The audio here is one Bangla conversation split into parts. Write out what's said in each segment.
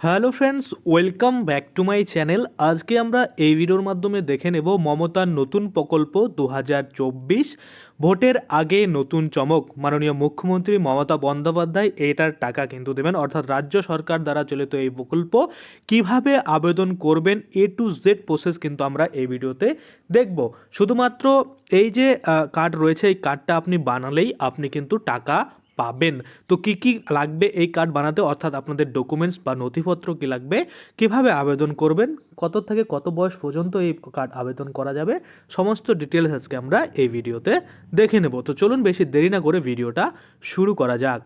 Hello friends, welcome back to my channel. আজকে আমরা এই ভিডিওর মাধ্যমে দেখে নেব মমতার নতুন প্রকল্প দু হাজার চব্বিশ, ভোটের আগে নতুন চমক। মাননীয় মুখ্যমন্ত্রী মমতা বন্দ্যোপাধ্যায় এটার টাকা কিন্তু দেবেন, অর্থাৎ রাজ্য সরকার দ্বারা চলিত এই প্রকল্প। কীভাবে আবেদন করবেন এ টু জেড প্রসেস কিন্তু আমরা এই ভিডিওতে দেখব। শুধুমাত্র এই যে কার্ড রয়েছে, এই কার্ডটা আপনি বানালেই আপনি কিন্তু টাকা পাবেন। তো কি কি লাগবে এই কার্ড বানাতে? অর্থাৎ আপনাদের ডকুমেন্টস বা নথিপত্র কি লাগবে? কীভাবে আবেদন করবেন? কত থেকে কত বয়স পর্যন্ত এই কার্ড আবেদন করা যাবে? সমস্ত ডিটেলস আজকে আমরা এই ভিডিওতে দেখে নেব। তো চলুন বেশি দেরি না করে ভিডিওটা শুরু করা যাক।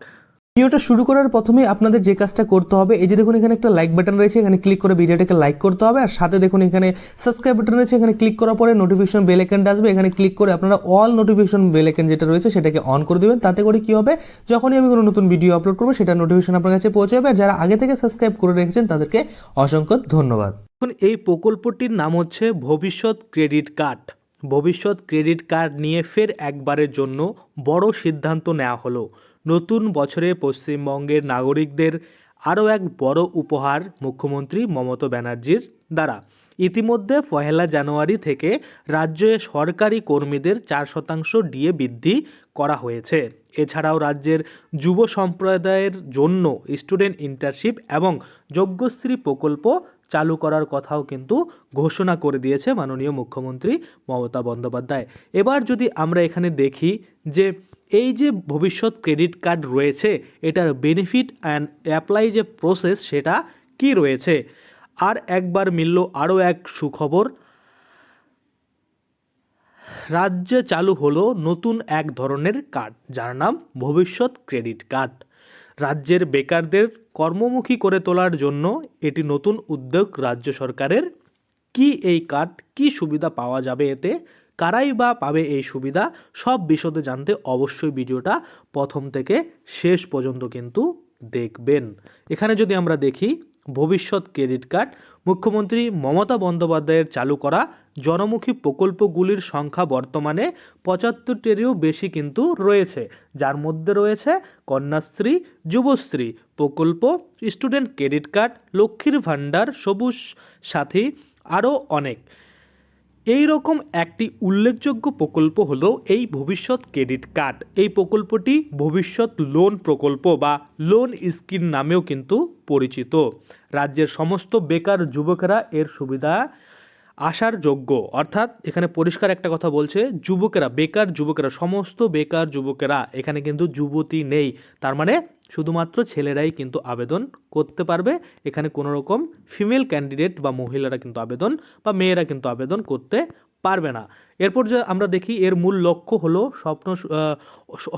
ভিডিওটা শুরু করার প্রথমে আপনাদের যে কাজটা করতে হবে, এই যে দেখুন এখানে একটা লাইক বাটন রয়েছে, এখানে ক্লিক করে ভিডিওটাকে লাইক করতে হবে, আর সাথে দেখুন এখানে সাবস্ক্রাইব বাটন রয়েছে, এখানে ক্লিক করার পরে নোটিফিকেশন বেল আইকনটা আসবে, এখানে ক্লিক করে আপনারা অল নোটিফিকেশন বেল আইকন যেটা রয়েছে সেটাকে অন করে দেবেন, তাতে করে কি হবে, যখনই আমি কোনো নতুন ভিডিও আপলোড করব, সেটা নোটিফিকেশন আপনার কাছে পৌঁছে যাবে, আর যারা আগে থেকে সাবস্ক্রাইব করে রেখেছেন তাদেরকে অসংখ্য ধন্যবাদ। এখন এই প্রকল্পটির নাম হচ্ছে Bhabishyat credit card. Bhabishyat credit card নিয়ে ফের একবারের জন্য বড় সিদ্ধান্ত নেওয়া হলো। নতুন বছরে পশ্চিমবঙ্গের নাগরিকদের আরও এক বড় উপহার মুখ্যমন্ত্রী মমতা ব্যানার্জির দ্বারা। ইতিমধ্যে পহেলা জানুয়ারি থেকে রাজ্যে সরকারি কর্মীদের চার শতাংশ ডিএ বৃদ্ধি করা হয়েছে। এছাড়াও রাজ্যের যুব সম্প্রদায়ের জন্য স্টুডেন্ট ইন্টার্নশিপ এবং যজ্ঞশ্রী প্রকল্প চালু করার কথাও কিন্তু ঘোষণা করে দিয়েছে মাননীয় মুখ্যমন্ত্রী মমতা বন্দ্যোপাধ্যায়। এবার যদি আমরা এখানে দেখি যে এই যে ভবিষ্যৎ ক্রেডিট কার্ড রয়েছে, এটার বেনিফিট অ্যান্ড অ্যাপ্লাই যে প্রসেস সেটা কি রয়েছে? আর একবার মিলল আরও এক সুখবর। রাজ্যে চালু হলো নতুন এক ধরনের কার্ড, যার নাম ভবিষ্যৎ ক্রেডিট কার্ড। রাজ্যের বেকারদের কর্মমুখী করে তোলার জন্য এটি নতুন উদ্যোগ রাজ্য সরকারের। কি এই কার্ড, কি সুবিধা পাওয়া যাবে এতে? কারাই বা পাবে এই সুবিধা, সব বিশদে জানতে অবশ্যই ভিডিওটা প্রথম থেকে শেষ পর্যন্ত কিন্তু দেখবেন। এখানে যদি আমরা দেখি, ভবিষ্যৎ ক্রেডিট কার্ড, মুখ্যমন্ত্রী মমতা বন্দ্যোপাধ্যায়ের চালু করা জনমুখী প্রকল্পগুলির সংখ্যা বর্তমানে পঁচাত্তরটিরও বেশি কিন্তু রয়েছে। যার মধ্যে রয়েছে কন্যাশ্রী, যুবশ্রী, প্রকল্প, স্টুডেন্ট ক্রেডিট কার্ড, লক্ষ্মীর ভাণ্ডার, সবুজ সাথী, আরও অনেক। এই রকম একটি উল্লেখযোগ্য প্রকল্প হলো এই ভবিষ্যৎ ক্রেডিট কার্ড। এই প্রকল্পটি ভবিষ্যৎ লোন প্রকল্প বা লোন স্কিম নামেও কিন্তু পরিচিত। রাজ্যের সমস্ত বেকার যুবকেরা এর সুবিধা আসার যোগ্য। অর্থাৎ এখানে পরিষ্কার একটা কথা বলছে, যুবকেরা, বেকার যুবকেরা, সমস্ত বেকার যুবকেরা, এখানে কিন্তু যুবতী নেই। তার মানে শুধুমাত্র ছেলেরাই কিন্তু আবেদন করতে পারবে। এখানে কোনো রকম ফিমেল ক্যান্ডিডেট বা মহিলারা কিন্তু আবেদন বা মেয়েরা কিন্তু আবেদন করতে পারবে না। এরপর যে আমরা দেখি, এর মূল লক্ষ্য হলো স্বপ্ন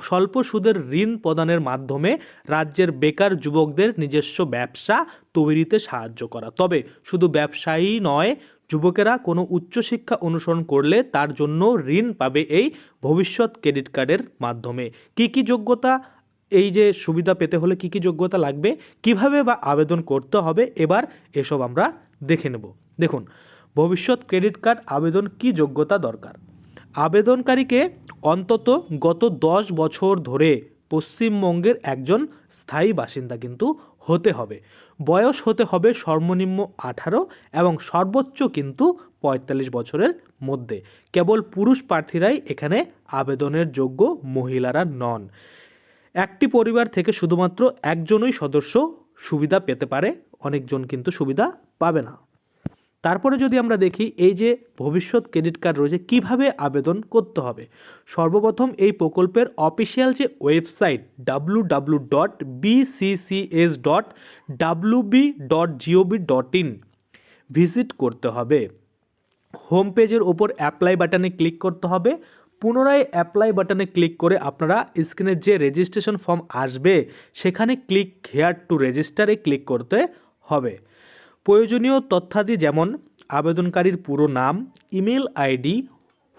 স্বল্প সুদের ঋণ প্রদানের মাধ্যমে রাজ্যের বেকার যুবকদের নিজস্ব ব্যবসা তৈরিতে সাহায্য করা। তবে শুধু ব্যবসায়ী নয় যুবকেরা কোনো উচ্চশিক্ষা অনুসরণ করলে তার জন্য ঋণ পাবে এই ভবিষ্যৎ ক্রেডিট কার্ডের মাধ্যমে। কি কি যোগ্যতা, এই যে সুবিধা পেতে হলে কি কি যোগ্যতা লাগবে, কীভাবে বা আবেদন করতে হবে, এবার এসব আমরা দেখে নেব। দেখুন, ভবিষ্যৎ ক্রেডিট কার্ড আবেদন কি যোগ্যতা দরকার? আবেদনকারীকে অন্তত গত দশ বছর ধরে পশ্চিমবঙ্গের একজন স্থায়ী বাসিন্দা কিন্তু হতে হবে। বয়স হতে হবে সর্বনিম্ন আঠারো এবং সর্বোচ্চ কিন্তু পঁয়তাল্লিশ বছরের মধ্যে। কেবল পুরুষ প্রার্থীরাই এখানে আবেদনের যোগ্য মহিলারা নন। একটি পরিবার থেকে শুধুমাত্র একজনই সদস্য সুবিধা পেতে পারে, অনেকজন কিন্তু সুবিধা পাবে না। তারপরে যদি আমরা দেখি এই যে ভবিষ্যৎ ক্রেডিট কার্ড রয়েছে, কীভাবে আবেদন করতে হবে? সর্বপ্রথম এই প্রকল্পের অফিসিয়াল যে website W W dot BCCS dot W B dot GOB dot in visit করতে হবে। হোম পেজের ওপর অ্যাপ্লাই বাটনে ক্লিক করতে হবে। পুনরায় অ্যাপ্লাই বাটনে ক্লিক করে আপনারা স্ক্রিনের যে রেজিস্ট্রেশন ফর্ম আসবে, সেখানে ক্লিক হেয়ার টু রেজিস্টারে ক্লিক করতে হবে। প্রয়োজনীয় তথ্যাদি যেমন আবেদনকারীর পুরো নাম, ইমেল আইডি,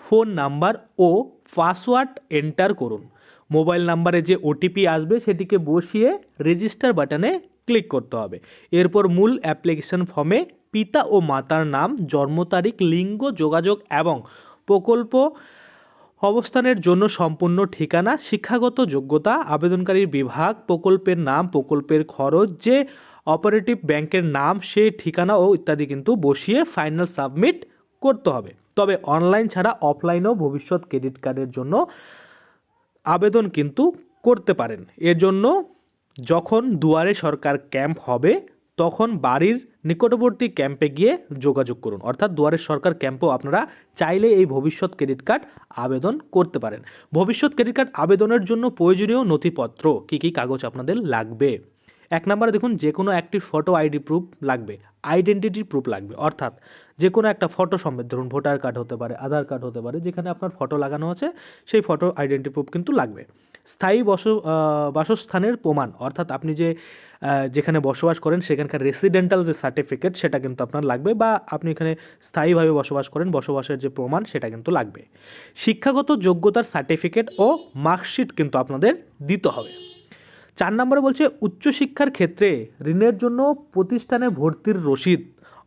ফোন নাম্বার ও পাসওয়ার্ড এন্টার করুন। মোবাইল নাম্বারে যে ওটিপি আসবে সেটিকে বসিয়ে রেজিস্টার বাটনে ক্লিক করতে হবে। এরপর মূল অ্যাপ্লিকেশন ফর্মে পিতা ও মাতার নাম, জন্ম তারিখ, লিঙ্গ, যোগাযোগ এবং প্রকল্প অবস্থানের জন্য সম্পূর্ণ ঠিকানা, শিক্ষাগত যোগ্যতা, আবেদনকারীর বিভাগ, প্রকল্পের নাম, প্রকল্পের খরচ, যে অপারেটিভ ব্যাংকের নাম, সেই ঠিকানা ও ইত্যাদি কিন্তু বসিয়ে ফাইনাল সাবমিট করতে হবে। তবে অনলাইন ছাড়া অফলাইনেও ভবিষ্যৎ ক্রেডিট কার্ডের জন্য আবেদন কিন্তু করতে পারেন। এর জন্য যখন দুয়ারে সরকার ক্যাম্প হবে, তখন বাড়ির নিকটবর্তী ক্যাম্পে গিয়ে যোগাযোগ করুন। অর্থাৎ দুয়ারে সরকার ক্যাম্পেও আপনারা চাইলে এই ভবিষ্যৎ ক্রেডিট কার্ড আবেদন করতে পারেন। ভবিষ্যৎ ক্রেডিট কার্ড আবেদনের জন্য প্রয়োজনীয় নথিপত্র, কী কী কাগজ আপনাদের লাগবে? এক নম্বরে দেখুন যে কোনো একটি ফটো আইডি প্রুফ লাগবে আইডেন্টিটি প্রুফ লাগবে। অর্থাৎ যে কোনো একটা ফটো সমেত, ধরুন ভোটার কার্ড হতে পারে আধার কার্ড হতে পারে, যেখানে আপনার ফটো লাগানো আছে, সেই ফটো আইডেন্টি প্রুফ কিন্তু লাগবে। স্থায়ী বস বাসস্থানের প্রমাণ, অর্থাৎ আপনি যে যেখানে বসবাস করেন, সেখানকার রেসিডেন্টাল যে সার্টিফিকেট সেটা কিন্তু আপনার লাগবে, বা আপনি এখানে স্থায়ীভাবে বসবাস করেন, বসবাসের যে প্রমাণ, সেটা কিন্তু লাগবে। শিক্ষাগত যোগ্যতার সার্টিফিকেট ও মার্কশিট কিন্তু আপনাদের দিতে হবে। চার নম্বরে বলছে উচ্চশিক্ষার ক্ষেত্রে ঋণের জন্য প্রতিষ্ঠানে ভর্তির রসিদ।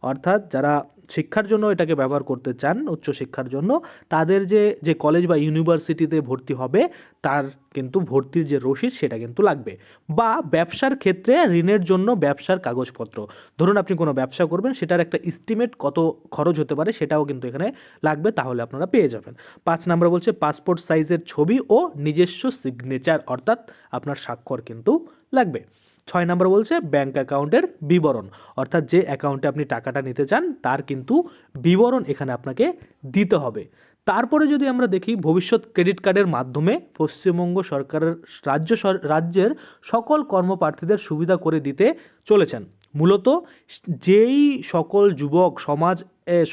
অর্থাৎ যারা শিক্ষার জন্য এটাকে ব্যবহার করতে চান উচ্চশিক্ষার জন্য, তাদের যে যে কলেজ বা ইউনিভার্সিটিতে ভর্তি হবে, তার কিন্তু ভর্তির যে রসিদ সেটা কিন্তু লাগবে। বা ব্যবসার ক্ষেত্রে ঋণের জন্য ব্যবসার কাগজপত্র। ধরুন আপনি কোনো ব্যবসা করবেন, সেটার একটা এস্টিমেট কত খরচ হতে পারে সেটাও কিন্তু এখানে লাগবে, তাহলে আপনারা পেয়ে যাবেন। পাঁচ নম্বর বলছে পাসপোর্ট সাইজের ছবি ও নিজস্ব সিগনেচার অর্থাৎ আপনার স্বাক্ষর কিন্তু লাগবে। ছয় নম্বর বলছে ব্যাংক অ্যাকাউন্টের বিবরণ। অর্থাৎ যে অ্যাকাউন্টে আপনি টাকাটা নিতে চান, তার কিন্তু বিবরণ এখানে আপনাকে দিতে হবে। তারপরে যদি আমরা দেখি, ভবিষ্যৎ ক্রেডিট কার্ডের মাধ্যমে পশ্চিমবঙ্গ সরকারের রাজ্য রাজ্যের সকল কর্মপ্রার্থীদের সুবিধা করে দিতে চলেছেন। মূলত, যেই সকল যুবক, সমাজ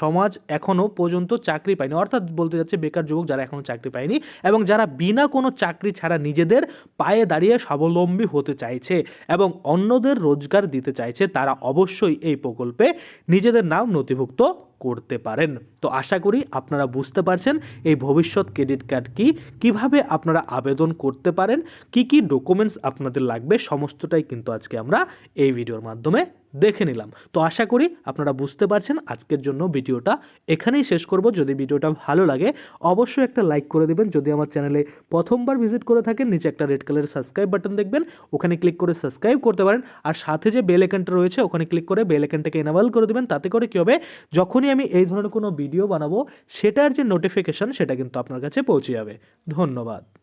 সমাজ এখনও পর্যন্ত চাকরি পায়নি। অর্থাৎ বলতে যাচ্ছে বেকার যুবক যারা এখনও চাকরি পায়নি এবং যারা বিনা কোনো চাকরি ছাড়া নিজেদের পায়ে দাঁড়িয়ে স্বাবলম্বী হতে চাইছে এবং অন্যদের রোজগার দিতে চাইছে, তারা অবশ্যই এই প্রকল্পে নিজেদের নাম নথিভুক্ত করতে পারেন। তো আশা করি আপনারা বুঝতে পারছেন এই ভবিষ্যৎ ক্রেডিট কার্ড কি, কীভাবে আপনারা আবেদন করতে পারেন, কি কি ডকুমেন্টস আপনাদের লাগবে, সমস্তটাই কিন্তু আজকে আমরা এই ভিডিওর মাধ্যমে দেখে নিলাম। তো আশা করি আপনারা বুঝতে পারছেন আজকের জন্য ভিডিওটা। এখানেই শেষ করব। যদি ভিডিওটা ভালো লাগে, অবশ্যই একটা লাইক করে দেবেন। যদি আমার চ্যানেলে প্রথমবার ভিজিট করে থাকেন, নিচে একটা রেড কালারের সাবস্ক্রাইব বাটন দেখবেন। ওখানে ক্লিক করে সাবস্ক্রাইব করতে পারেন। আর সাথে যে বেল আইকনটা রয়েছে, ওখানে ক্লিক করে বেল আইকনটাকে এনাবেল করে দেবেন। তাতে করে কী হবে? যখনই আমি এই ধরনের কোনো ভিডিও বানাবো, সেটার যে নোটিফিকেশন সেটা কিন্তু আপনার কাছে পৌঁছে যাবে। ধন্যবাদ।